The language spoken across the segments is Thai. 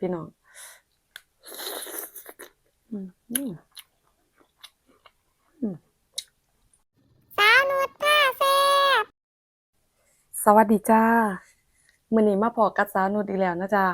พี่น้องสาวนุชท่าแซ่บสวัสดีจ้ามื้อนี้มาพอกับสาวนุชอีกแล้วนะจ้า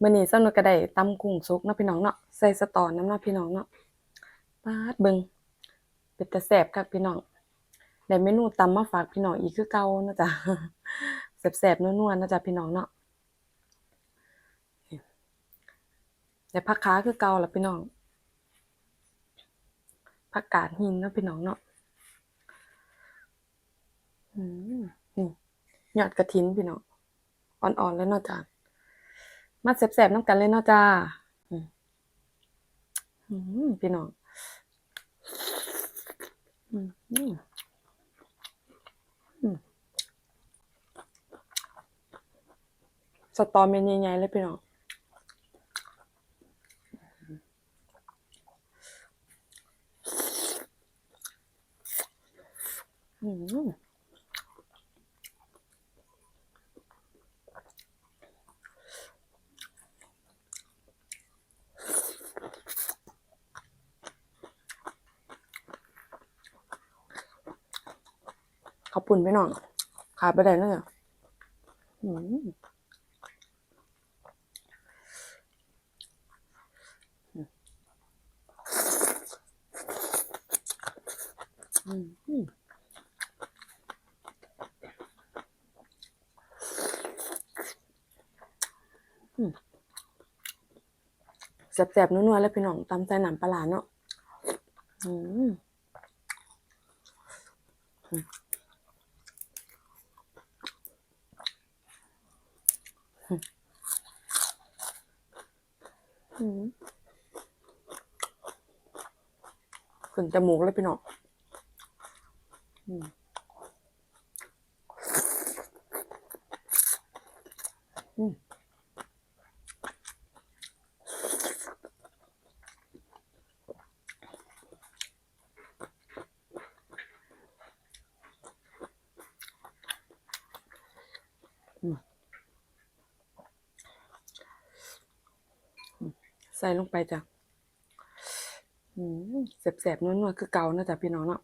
มื้อนี้สาวนุชก็ได้ตำกุ้งสุกเนาะพี่น้องเนาะใส่สตอน้ำเนาะพี่น้องเนาะปาดเบิงเป็นตาแซ่บคักพี่น้องได้เมนูตำมาฝากพี่น้องอีกคือเก่านะจ๊ะแซ่บๆนัวๆนะจ๊ะพี่น้องเนาะ ได้ผักขาคือเก่าล่ะพี่น้องผักกาดหินเนาะพี่น้องเนาะอืมนี่ยอดกระถินพี่น้องอ่อนๆแล้วเนาะจ้ามาแซ่บๆน้ำกันเลยเนาะจ้าอืมอืมพี่น้องอืมอืมอืมสตอเมนใหญ่ๆเลยพี่น้อง ขอบคุณพี่น้องขาดไปได้เนอะอืมอืมอืมอื แซ่บๆนัวๆแล้วพี่น้องตำใส่น้ำปลาเนาะอืมขึ้นจมูกเลยพี่น้องอืม ส่ลงไปจ้ะอืมแสบๆนัวๆคือเก่านะจ๊ะพี่น้องเนาะ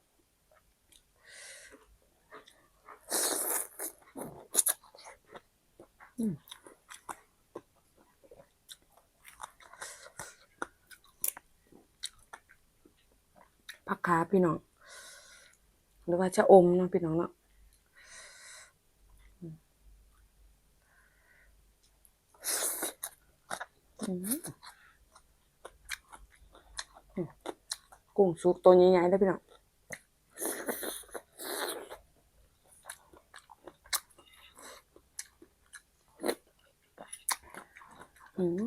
ผักขาพี่น้อง หรือว่าจะอมเนาะพี่น้องเนาะอืมอืม กุ้งสุกตัวใหญ่ๆเลยพี่น้องอืม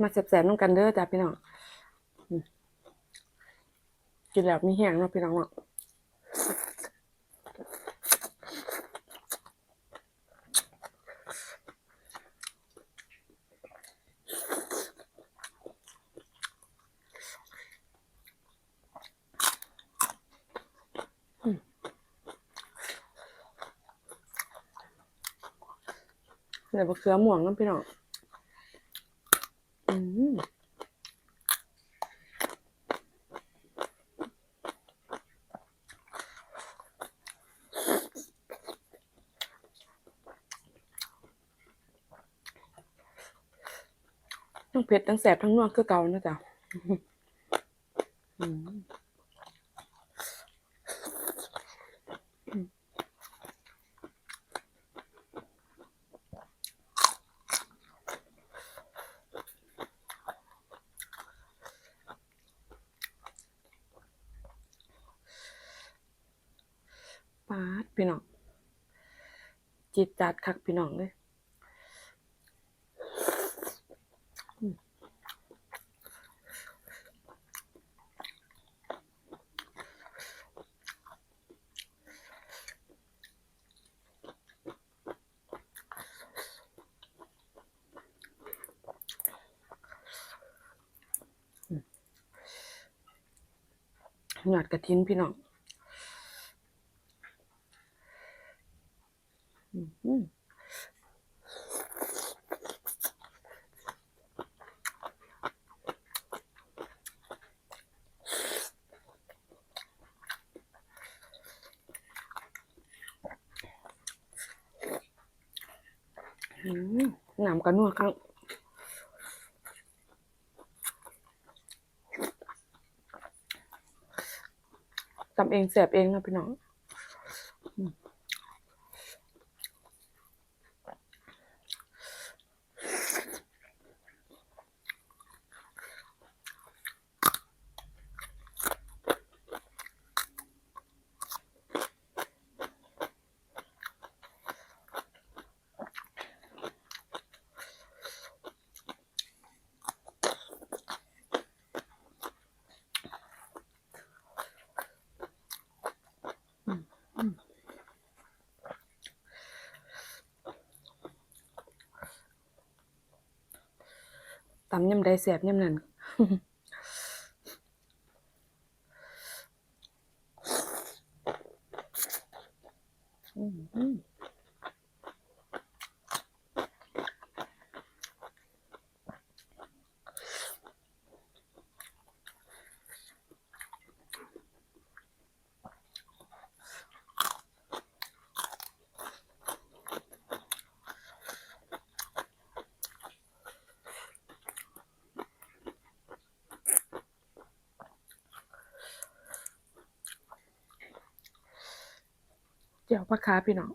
มาแสบๆน้ำกันเด้อจ้ะพี่น้อง กินแล้วมีแห้งเนาะพี่น้องเนาะอืมเดี๋ยวบะเขือหม่วงเนาะพี่น้องอืม ทั้งเผ็ดทั้งแสบทั้งนัวคือเก่านะจ๊ะปาดพี่น้องจิตจัดคักพี่น้องเลย ยอดกระทินพี่น้องอืมน้ำกระนัวข้าง ทำเองเสียบเองนะพี่น้องอืม ตำยำใดแสบยำนั้น อืมอืมเจียวปลาคาพี่น้อง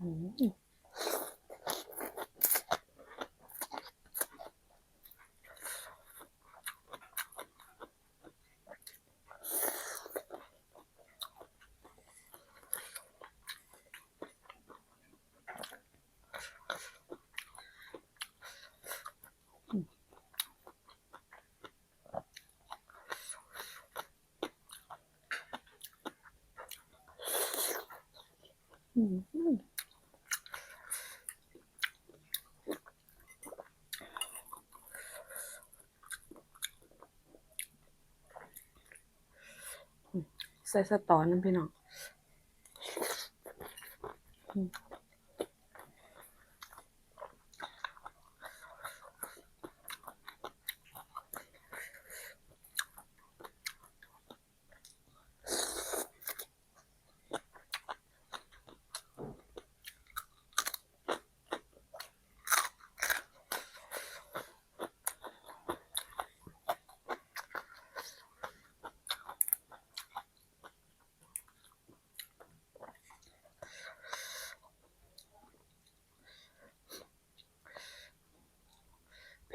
อืมอืมอืม ใส่สตอน้ำพี่น้อง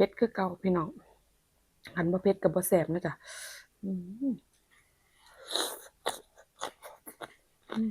ผ็ดคือเก่าพี่น้องหันบ่เผ็ดกับบ่แสบนะจ๊ะอืมอืม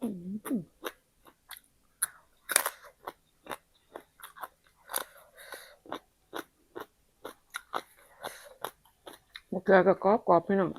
อืมอืม มะเขือก็กรอบกรอบพี่น้อง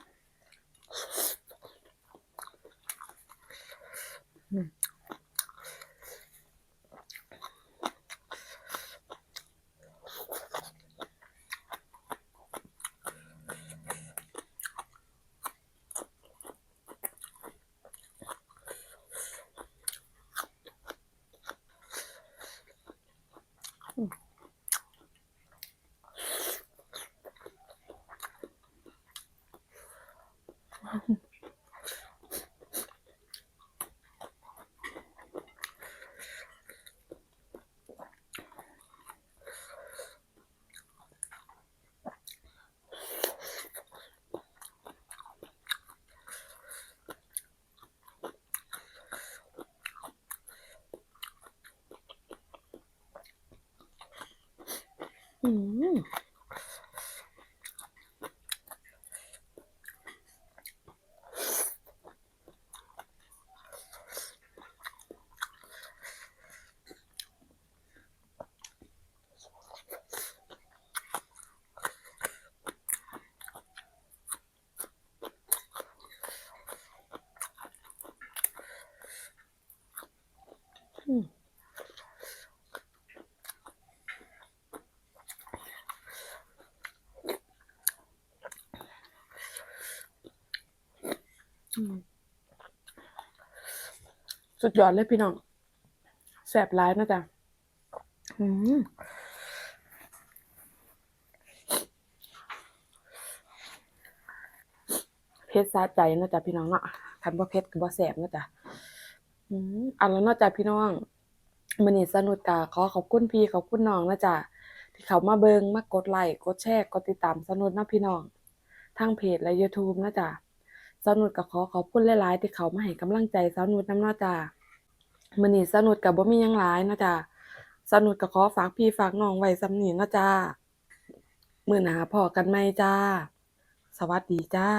うん。 สุดยอดเลยพี่น้องแสบร้ายนะจ๊ะอืมเผ็ดสะใจนะจ๊ะพี่น้องเนาะคันบ่เผ็ดก็บ่แสบนะจ๊ะอืมอันแล้วเนาะจ๊ะพี่น้องมื้อนี้สนุกกะขอขอบคุณพี่ขอบคุณน้องนะจ๊ะที่เขามาเบิ่งมากดไลค์กดแชร์กดติดตามสนุกนะพี่น้องทางเพจและ YouTube นะจ๊ะ สนุกก็ขอขอบคุณหลายๆ ที่เขามาให้กำลังใจสนุชน้ำเนาะจ้ามื้อนี้สนุชกับบ่มีหยังหลายเนาะจ้าสนุกก็ขอฝากพี่ฝากน้องไว้สำนีเนาะจ้ามื้อหน้าพอกันใหม่จ้า สวัสดีจ้า